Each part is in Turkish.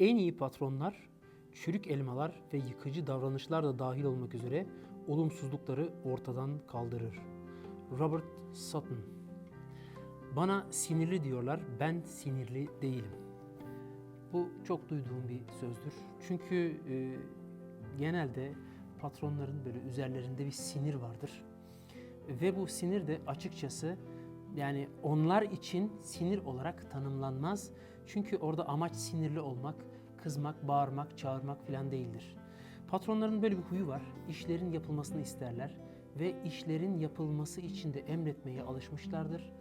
En iyi patronlar çürük elmalar ve yıkıcı davranışlar da dahil olmak üzere olumsuzlukları ortadan kaldırır. Robert Sutton Bana sinirli diyorlar, ben sinirli değilim. Bu çok duyduğum bir sözdür. Çünkü e, genelde patronların böyle üzerlerinde bir sinir vardır. Ve bu sinir de açıkçası yani onlar için sinir olarak tanımlanmaz. Çünkü orada amaç sinirli olmak, kızmak, bağırmak, çağırmak falan değildir. Patronların böyle bir huyu var. İşlerin yapılmasını isterler ve işlerin yapılması için de emretmeye alışmışlardır.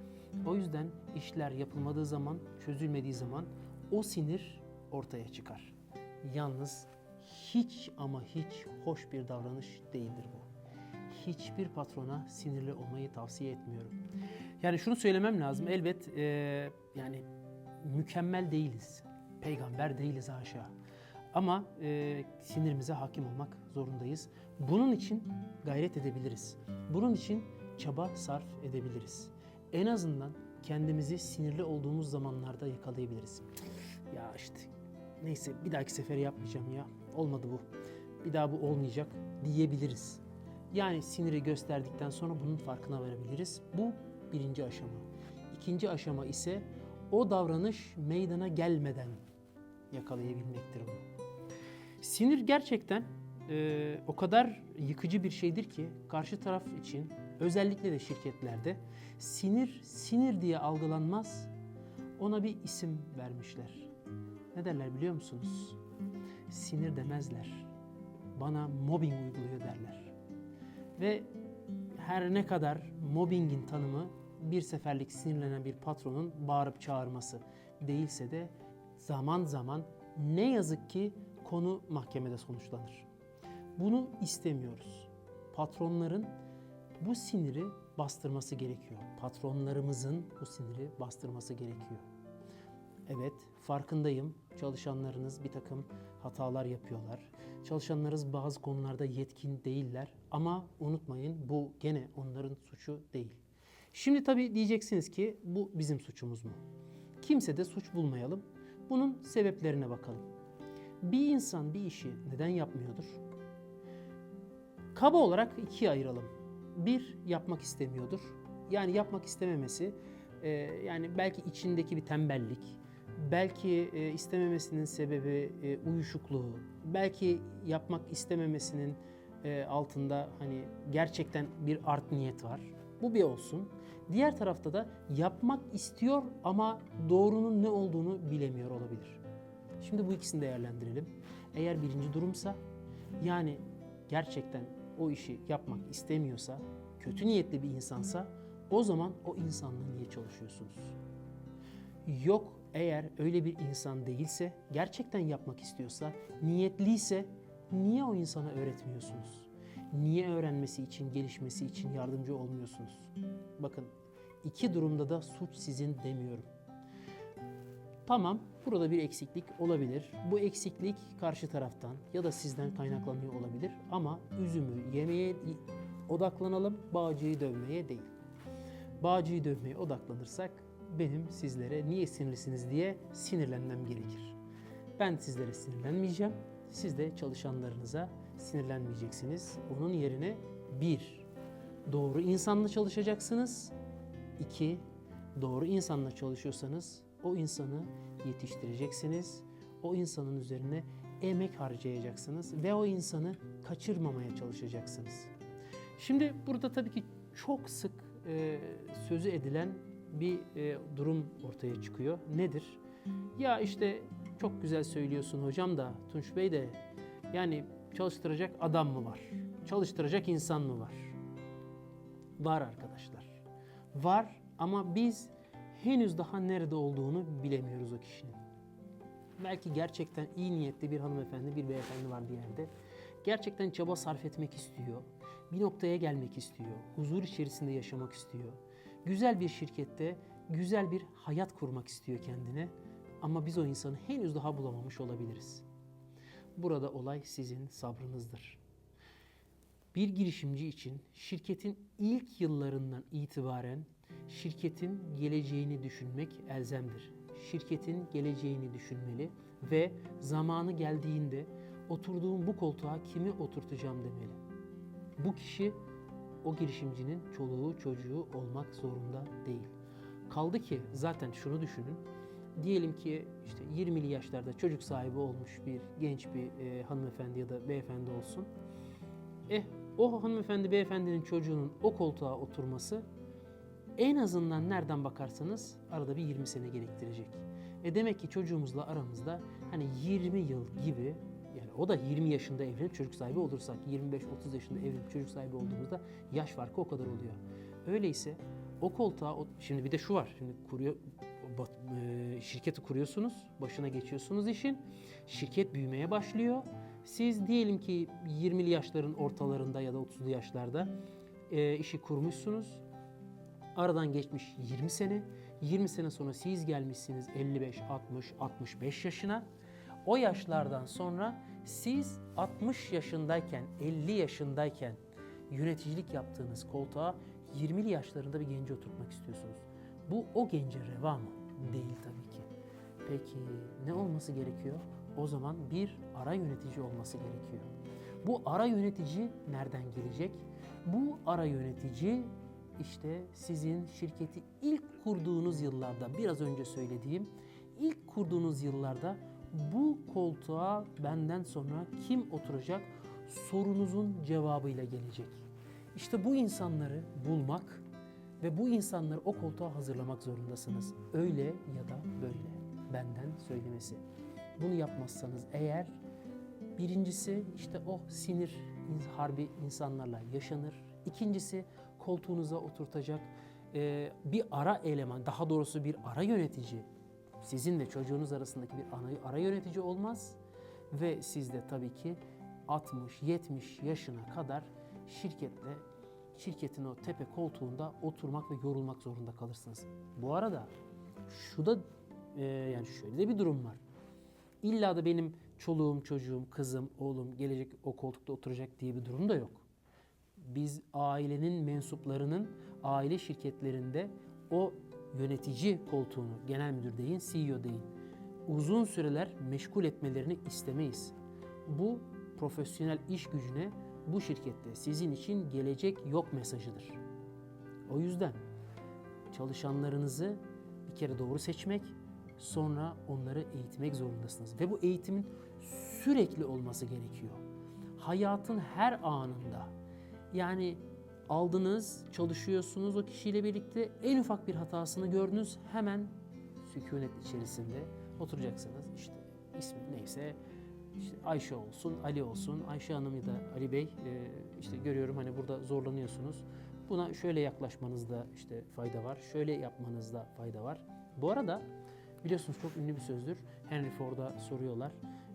O yüzden işler yapılmadığı zaman, çözülmediği zaman o sinir ortaya çıkar. Yalnız hiç ama hiç hoş bir davranış değildir bu hiçbir patrona sinirli olmayı tavsiye etmiyorum. Yani şunu söylemem lazım. Elbet e, yani mükemmel değiliz. Peygamber değiliz haşa. Ama e, sinirimize hakim olmak zorundayız. Bunun için gayret edebiliriz. Bunun için çaba sarf edebiliriz. En azından kendimizi sinirli olduğumuz zamanlarda yakalayabiliriz. Ya işte neyse bir dahaki sefer yapmayacağım ya. Olmadı bu. Bir daha bu olmayacak diyebiliriz. Yani siniri gösterdikten sonra bunun farkına varabiliriz. Bu birinci aşama. İkinci aşama ise o davranış meydana gelmeden yakalayabilmektir bu. Sinir gerçekten e, o kadar yıkıcı bir şeydir ki karşı taraf için özellikle de şirketlerde sinir sinir diye algılanmaz. Ona bir isim vermişler. Ne derler biliyor musunuz? Sinir demezler. Bana mobbing uyguluyor derler. Ve her ne kadar mobbingin tanımı bir seferlik sinirlenen bir patronun bağırıp çağırması değilse de zaman zaman ne yazık ki konu mahkemede sonuçlanır. Bunu istemiyoruz. Patronların bu siniri bastırması gerekiyor. Patronlarımızın bu siniri bastırması gerekiyor. Evet, farkındayım. Çalışanlarınız bir takım hatalar yapıyorlar. Çalışanlarınız bazı konularda yetkin değiller. Ama unutmayın bu gene onların suçu değil. Şimdi tabii diyeceksiniz ki bu bizim suçumuz mu? Kimse de suç bulmayalım. Bunun sebeplerine bakalım. Bir insan bir işi neden yapmıyordur? Kaba olarak ikiye ayıralım. Bir, yapmak istemiyordur. Yani yapmak istememesi, e, yani belki içindeki bir tembellik, belki e, istememesinin sebebi e, uyuşukluğu, belki yapmak istememesinin e, altında hani gerçekten bir art niyet var. Bu bir olsun. Diğer tarafta da yapmak istiyor ama doğrunun ne olduğunu bilemiyor olabilir. Şimdi bu ikisini değerlendirelim. Eğer birinci durumsa yani gerçekten o işi yapmak istemiyorsa, kötü niyetli bir insansa o zaman o insanla niye çalışıyorsunuz? Yok eğer öyle bir insan değilse, gerçekten yapmak istiyorsa, niyetliyse niye o insana öğretmiyorsunuz? Niye öğrenmesi için, gelişmesi için yardımcı olmuyorsunuz? Bakın iki durumda da suç sizin demiyorum. Tamam, burada bir eksiklik olabilir. Bu eksiklik karşı taraftan ya da sizden kaynaklanıyor olabilir ama üzümü yemeye odaklanalım, bağcıyı dövmeye değil. Bağcıyı dövmeye odaklanırsak benim sizlere niye sinirlisiniz diye sinirlenmem gerekir. Ben sizlere sinirlenmeyeceğim. Siz de çalışanlarınıza sinirlenmeyeceksiniz. Onun yerine bir, doğru insanla çalışacaksınız. İki, doğru insanla çalışıyorsanız o insanı yetiştireceksiniz. O insanın üzerine emek harcayacaksınız ve o insanı kaçırmamaya çalışacaksınız. Şimdi burada tabii ki çok sık e, sözü edilen bir e, durum ortaya çıkıyor. Nedir? Ya işte çok güzel söylüyorsun hocam da Tunç Bey de yani çalıştıracak adam mı var? Çalıştıracak insan mı var? Var arkadaşlar. Var ama biz henüz daha nerede olduğunu bilemiyoruz o kişinin. Belki gerçekten iyi niyetli bir hanımefendi, bir beyefendi var bir yerde. Gerçekten çaba sarf etmek istiyor. Bir noktaya gelmek istiyor. Huzur içerisinde yaşamak istiyor. Güzel bir şirkette güzel bir hayat kurmak istiyor kendine. Ama biz o insanı henüz daha bulamamış olabiliriz. Burada olay sizin sabrınızdır. Bir girişimci için şirketin ilk yıllarından itibaren şirketin geleceğini düşünmek elzemdir. şirketin geleceğini düşünmeli ve zamanı geldiğinde oturduğum bu koltuğa kimi oturtacağım demeli. Bu kişi o girişimcinin çoluğu çocuğu olmak zorunda değil. Kaldı ki zaten şunu düşünün. Diyelim ki işte 20'li yaşlarda çocuk sahibi olmuş bir genç bir e, hanımefendi ya da beyefendi olsun. Eh o hanımefendi beyefendinin çocuğunun o koltuğa oturması en azından nereden bakarsanız arada bir 20 sene gerektirecek. E demek ki çocuğumuzla aramızda hani 20 yıl gibi yani o da 20 yaşında evlenip çocuk sahibi olursak 25-30 yaşında evlenip çocuk sahibi olduğumuzda yaş farkı o kadar oluyor. Öyleyse o koltuğa şimdi bir de şu var. Şimdi kuruyor e, şirketi kuruyorsunuz, başına geçiyorsunuz işin. Şirket büyümeye başlıyor. Siz diyelim ki 20'li yaşların ortalarında ya da 30'lu yaşlarda e, işi kurmuşsunuz. Aradan geçmiş 20 sene. 20 sene sonra siz gelmişsiniz 55, 60, 65 yaşına. O yaşlardan sonra siz 60 yaşındayken, 50 yaşındayken yöneticilik yaptığınız koltuğa 20'li yaşlarında bir genci oturtmak istiyorsunuz. Bu o gence reva mı? Değil tabii ki. Peki ne olması gerekiyor? O zaman bir ara yönetici olması gerekiyor. Bu ara yönetici nereden gelecek? Bu ara yönetici işte sizin şirketi ilk kurduğunuz yıllarda biraz önce söylediğim ilk kurduğunuz yıllarda bu koltuğa benden sonra kim oturacak sorunuzun cevabıyla gelecek. İşte bu insanları bulmak ve bu insanları o koltuğa hazırlamak zorundasınız. Öyle ya da böyle benden söylemesi. Bunu yapmazsanız eğer birincisi işte o sinir in- harbi insanlarla yaşanır. İkincisi koltuğunuza oturtacak e, bir ara eleman, daha doğrusu bir ara yönetici sizin ve çocuğunuz arasındaki bir ara yönetici olmaz ve siz de tabii ki 60-70 yaşına kadar şirketle şirketin o tepe koltuğunda oturmak ve yorulmak zorunda kalırsınız. Bu arada şu da e, yani şöyle bir durum var. İlla da benim çoluğum, çocuğum, kızım, oğlum gelecek o koltukta oturacak diye bir durum da yok. Biz ailenin mensuplarının aile şirketlerinde o yönetici koltuğunu, genel müdür deyin, CEO deyin, uzun süreler meşgul etmelerini istemeyiz. Bu profesyonel iş gücüne bu şirkette sizin için gelecek yok mesajıdır. O yüzden çalışanlarınızı bir kere doğru seçmek, sonra onları eğitmek zorundasınız. Ve bu eğitimin sürekli olması gerekiyor. Hayatın her anında. Yani aldınız, çalışıyorsunuz o kişiyle birlikte en ufak bir hatasını gördünüz hemen sükunet içerisinde oturacaksınız. İşte ismi neyse işte Ayşe olsun, Ali olsun, Ayşe Hanım ya da Ali Bey e, işte görüyorum hani burada zorlanıyorsunuz. Buna şöyle yaklaşmanızda işte fayda var, şöyle yapmanızda fayda var. Bu arada biliyorsunuz çok ünlü bir sözdür. Henry Ford'a soruyorlar.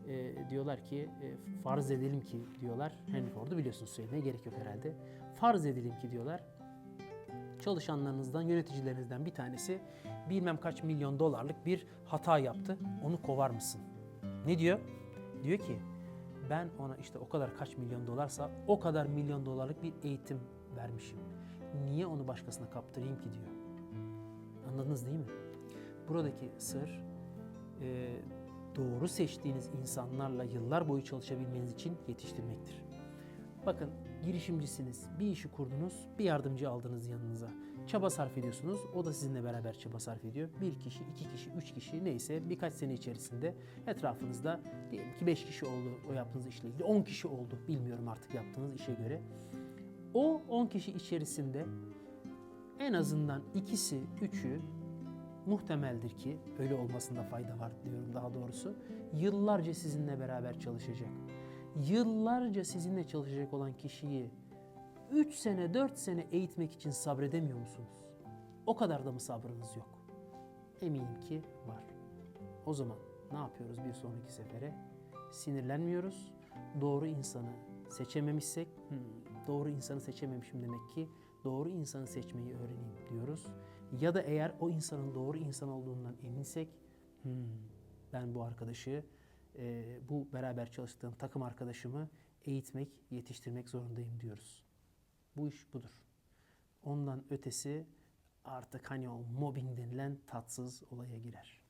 E, diyorlar ki e, farz edelim ki diyorlar. Henry Ford'u biliyorsunuz söylemeye gerek yok herhalde. Farz edelim ki diyorlar çalışanlarınızdan, yöneticilerinizden bir tanesi bilmem kaç milyon dolarlık bir hata yaptı. Onu kovar mısın? Ne diyor? Diyor ki ben ona işte o kadar kaç milyon dolarsa o kadar milyon dolarlık bir eğitim vermişim. Niye onu başkasına kaptırayım ki diyor. Anladınız değil mi? Buradaki sır e, doğru seçtiğiniz insanlarla yıllar boyu çalışabilmeniz için yetiştirmektir. Bakın girişimcisiniz, bir işi kurdunuz, bir yardımcı aldınız yanınıza. Çaba sarf ediyorsunuz, o da sizinle beraber çaba sarf ediyor. Bir kişi, iki kişi, üç kişi neyse birkaç sene içerisinde etrafınızda diyelim ki beş kişi oldu o yaptığınız işle ilgili, on kişi oldu bilmiyorum artık yaptığınız işe göre. O 10 kişi içerisinde en azından ikisi, üçü muhtemeldir ki öyle olmasında fayda var diyorum daha doğrusu. Yıllarca sizinle beraber çalışacak. Yıllarca sizinle çalışacak olan kişiyi 3 sene 4 sene eğitmek için sabredemiyor musunuz? O kadar da mı sabrınız yok? Eminim ki var. O zaman ne yapıyoruz bir sonraki sefere? Sinirlenmiyoruz. Doğru insanı seçememişsek, "Hmm, doğru insanı seçememişim demek ki doğru insanı seçmeyi öğreneyim diyoruz. Ya da eğer o insanın doğru insan olduğundan eminsek, "Hmm, ben bu arkadaşı, e, bu beraber çalıştığım takım arkadaşımı eğitmek, yetiştirmek zorundayım diyoruz. Bu iş budur. Ondan ötesi artık hani o mobbing denilen tatsız olaya girer.